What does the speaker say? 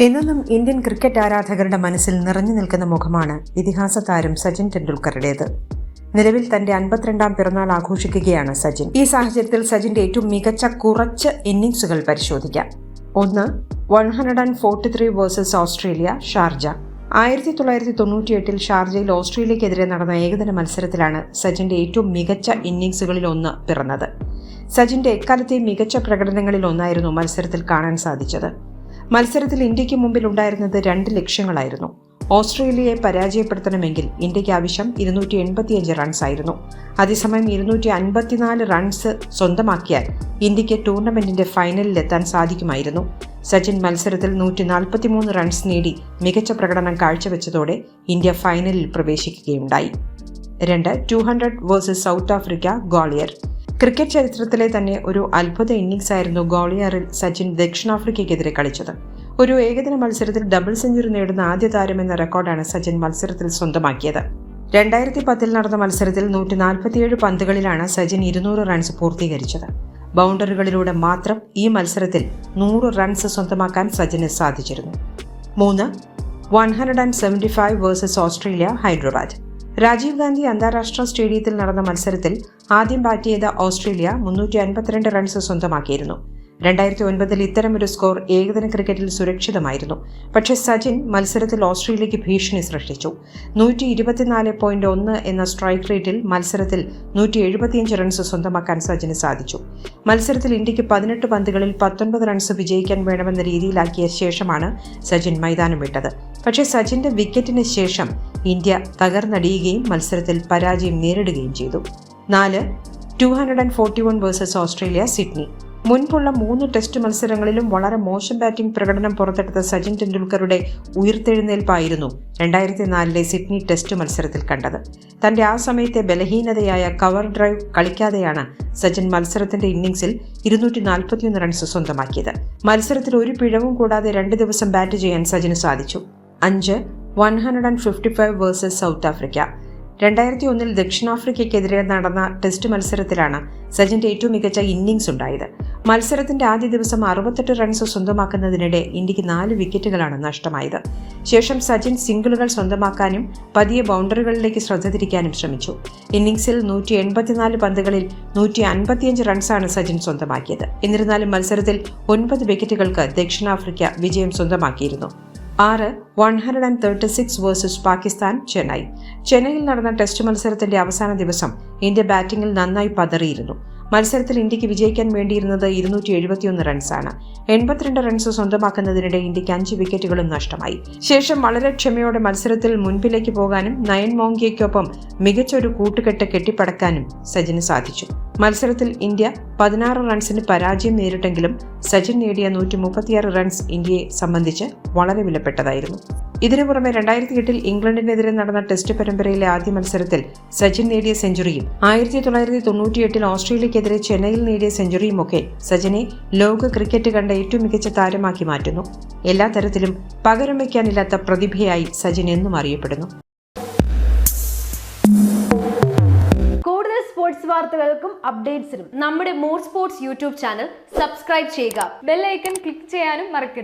എന്നും Indian cricket ആരാധകരുടെ മനസ്സിൽ നിറഞ്ഞു നിൽക്കുന്ന മുഖമാണ് ഇതിഹാസ താരം സച്ചിൻ ടെണ്ടുൽക്കറുടേത്. നിലവിൽ തന്റെ അൻപത്തിരണ്ടാം പിറന്നാൾ ആഘോഷിക്കുകയാണ് സച്ചിൻ. ഈ സാഹചര്യത്തിൽ സച്ചിന്റെ ഏറ്റവും മികച്ച കുറച്ച് ഇന്നിംഗ്സുകൾ പരിശോധിക്കാം. ഒന്ന് one hundred and forty three versus Australia Sharjah. ആയിരത്തി തൊള്ളായിരത്തി തൊണ്ണൂറ്റിയെട്ടിൽ ഷാർജയിൽ ഓസ്ട്രേലിയക്കെതിരെ നടന്ന ഏകദിന മത്സരത്തിലാണ് സച്ചിന്റെ ഏറ്റവും മികച്ച ഇന്നിംഗ്സുകളിൽ ഒന്ന് പിറന്നത്. സച്ചിന്റെ എക്കാലത്തെയും മികച്ച പ്രകടനങ്ങളിൽ ഒന്നായിരുന്നു മത്സരത്തിൽ കാണാൻ സാധിച്ചത്. മത്സരത്തിൽ ഇന്ത്യയ്ക്ക് മുമ്പിൽ ഉണ്ടായിരുന്നത് രണ്ട് ലക്ഷ്യങ്ങളായിരുന്നു. ഓസ്ട്രേലിയയെ പരാജയപ്പെടുത്തണമെങ്കിൽ ഇന്ത്യയ്ക്ക് ആവശ്യം ഇരുന്നൂറ്റി എൺപത്തിയഞ്ച് റൺസ് ആയിരുന്നു. അതേസമയം ഇരുന്നൂറ്റി അൻപത്തിനാല് റൺസ് സ്വന്തമാക്കിയാൽ ഇന്ത്യയ്ക്ക് ടൂർണമെന്റിന്റെ ഫൈനലിലെത്താൻ സാധിക്കുമായിരുന്നു. സച്ചിൻ മത്സരത്തിൽ നൂറ്റി നാൽപ്പത്തിമൂന്ന് റൺസ് നേടി മികച്ച പ്രകടനം കാഴ്ചവെച്ചതോടെ ഇന്ത്യ ഫൈനലിൽ പ്രവേശിക്കുകയുണ്ടായി. രണ്ട് two hundred versus South Africa Gwalior cricket ചരിത്രത്തിലെ തന്നെ ഒരു അത്ഭുത ഇന്നിംഗ്സ് ആയിരുന്നു ഗോളിയാറിൽ സച്ചിൻ ദക്ഷിണാഫ്രിക്കയ്ക്കെതിരെ കളിച്ചത്. ഒരു ഏകദിന മത്സരത്തിൽ ഡബിൾ സെഞ്ചുറി നേടുന്ന ആദ്യ താരമെന്ന റെക്കോർഡാണ് സച്ചിൻ മത്സരത്തിൽ സ്വന്തമാക്കിയത്. രണ്ടായിരത്തി പത്തിൽ നടന്ന മത്സരത്തിൽ നൂറ്റി നാൽപ്പത്തിയേഴ് പന്തുകളിലാണ് സച്ചിൻ ഇരുന്നൂറ് റൺസ് പൂർത്തീകരിച്ചത്. ബൗണ്ടറികളിലൂടെ മാത്രം ഈ മത്സരത്തിൽ നൂറ് റൺസ് സ്വന്തമാക്കാൻ സച്ചിന് സാധിച്ചിരുന്നു. മൂന്ന് one hundred and seventy five versus Australia Hyderabad. Rajiv Gandhi അന്താരാഷ്ട്ര സ്റ്റേഡിയത്തിൽ നടന്ന മത്സരത്തിൽ ആദ്യം ബാറ്റ് ചെയ്ത ഓസ്ട്രേലിയ മുന്നൂറ്റി അൻപത്തിരണ്ട് റൺസ് സ്വന്തമാക്കിയിരുന്നു. രണ്ടായിരത്തി ഒൻപതിൽ ഇത്തരമൊരു സ്കോർ ഏകദിന ക്രിക്കറ്റിൽ സുരക്ഷിതമായിരുന്നു. പക്ഷേ സച്ചിൻ മത്സരത്തിൽ ഓസ്ട്രേലിയയ്ക്ക് ഭീഷണി സൃഷ്ടിച്ചു. നൂറ്റി ഇരുപത്തിനാല് പോയിന്റ് ഒന്ന് എന്ന സ്ട്രൈക്ക് റേറ്റിൽ മത്സരത്തിൽ നൂറ്റി എഴുപത്തിയഞ്ച് റൺസ് സ്വന്തമാക്കാൻ സച്ചിന് സാധിച്ചു. മത്സരത്തിൽ ഇന്ത്യയ്ക്ക് പതിനെട്ട് പന്തുകളിൽ പത്തൊൻപത് റൺസ് വിജയിക്കാൻ വേണമെന്ന രീതിയിലാക്കിയ ശേഷമാണ് സച്ചിൻ മൈതാനം വിട്ടത്. പക്ഷേ സച്ചിന്റെ വിക്കറ്റിന് ശേഷം ഇന്ത്യ തകർന്നടിയുകയും മത്സരത്തിൽ പരാജയം നേരിടുകയും ചെയ്തു. നാല് two hundred and forty one versus Australia Sydney മുൻപുള്ള മൂന്ന് ടെസ്റ്റ് മത്സരങ്ങളിലും വളരെ മോശം ബാറ്റിംഗ് പ്രകടനം പുറത്തെടുത്ത സച്ചിൻ ടെണ്ടുൽക്കറുടെ ഉയർത്തെഴുന്നേൽപ്പായിരുന്നു രണ്ടായിരത്തി നാലിലെ സിഡ്നി ടെസ്റ്റ് മത്സരത്തിൽ കണ്ടത്. തന്റെ ആ സമയത്തെ ബലഹീനതയായ കവർ ഡ്രൈവ് കളിക്കാതെയാണ് സച്ചിൻ മത്സരത്തിന്റെ ഇന്നിംഗ്സിൽ ഇരുന്നൂറ്റി നാൽപ്പത്തിയൊന്ന് റൺസ് സ്വന്തമാക്കിയത്. മത്സരത്തിൽ ഒരു പിഴവും കൂടാതെ രണ്ട് ദിവസം ബാറ്റ് ചെയ്യാൻ സച്ചിന് സാധിച്ചു. അഞ്ച് one hundred and fifty five versus South Africa. രണ്ടായിരത്തി ഒന്നിൽ ദക്ഷിണാഫ്രിക്കയ്ക്കെതിരെ നടന്ന ടെസ്റ്റ് മത്സരത്തിലാണ് സച്ചിന്റെ ഏറ്റവും മികച്ച ഇന്നിംഗ്സ് ഉണ്ടായത്. മത്സരത്തിന്റെ ആദ്യ ദിവസം അറുപത്തെട്ട് റൺസ് സ്വന്തമാക്കുന്നതിനിടെ ഇന്ത്യയ്ക്ക് നാല് വിക്കറ്റുകളാണ് നഷ്ടമായത്. ശേഷം സച്ചിൻ സിംഗിളുകൾ സ്വന്തമാക്കാനും പതിയ ബൗണ്ടറികളിലേക്ക് ശ്രദ്ധ തിരിക്കാനും ശ്രമിച്ചു. ഇന്നിംഗ്സിൽ നൂറ്റി എൺപത്തിനാല് പന്തുകളിൽ നൂറ്റി അൻപത്തിയഞ്ച് റൺസാണ് സച്ചിൻ സ്വന്തമാക്കിയത്. എന്നിരുന്നാലും മത്സരത്തിൽ ഒൻപത് വിക്കറ്റുകൾക്ക് ദക്ഷിണാഫ്രിക്ക വിജയം സ്വന്തമാക്കിയിരുന്നു. ആറ് one hundred and thirty six versus Pakistan Chennai. ചെന്നൈയിൽ നടന്ന ടെസ്റ്റ് മത്സരത്തിന്റെ അവസാന ദിവസം ഇന്ത്യ ബാറ്റിംഗിൽ നന്നായി പതറിയിരുന്നു. മത്സരത്തിൽ ഇന്ത്യയ്ക്ക് വിജയിക്കാൻ വേണ്ടിയിരുന്നത് ഇരുന്നൂറ്റി എഴുപത്തിയൊന്ന് റൺസാണ്. എൺപത്തിരണ്ട് റൺസ് സ്വന്തമാക്കുന്നതിനിടെ ഇന്ത്യയ്ക്ക് അഞ്ച് വിക്കറ്റുകളും നഷ്ടമായി. ശേഷം വളരെ ക്ഷമയോടെ മത്സരത്തിൽ മുൻപിലേക്ക് പോകാനും നയൻ മോങ്കിയയ്ക്കൊപ്പം മികച്ചൊരു കൂട്ടുകെട്ട് കെട്ടിപ്പടക്കാനും സജിന് സാധിച്ചു. മത്സരത്തിൽ ഇന്ത്യ പതിനാറ് റൺസിന് പരാജയം നേരിട്ടെങ്കിലും സച്ചിൻ നേടിയ നൂറ്റി മുപ്പത്തിയാറ് റൺസ് ഇന്ത്യയെ സംബന്ധിച്ച് വളരെ വിലപ്പെട്ടതായിരുന്നു. ഇതിനു പുറമെ രണ്ടായിരത്തി എട്ടിൽ ഇംഗ്ലണ്ടിനെതിരെ നടന്ന ടെസ്റ്റ് പരമ്പരയിലെ ആദ്യ മത്സരത്തിൽ സച്ചിൻ നേടിയ സെഞ്ചുറിയും ആയിരത്തി തൊള്ളായിരത്തി തൊണ്ണൂറ്റിയെട്ടിൽ ഓസ്ട്രേലിയക്കെതിരെ ചെന്നൈയിൽ നേടിയ സെഞ്ചുറിയുമൊക്കെ സച്ചിനെ ലോക ക്രിക്കറ്റ് കണ്ട ഏറ്റവും മികച്ച താരമാക്കി മാറ്റുന്നു. എല്ലാ തരത്തിലും പകരം വയ്ക്കാനില്ലാത്ത പ്രതിഭയായി സച്ചിൻ എന്നും അറിയപ്പെടുന്നു. കൂടുതൽ സ്പോർട്സ് വാർത്തകൾക്കും അപ്ഡേറ്റ്സിനും നമ്മുടെ more sports YouTube channel subscribe ചെയ്യുക. ബെല്ലൈക്കൺ ക്ലിക്ക് ചെയ്യാനും മറക്കരുത്.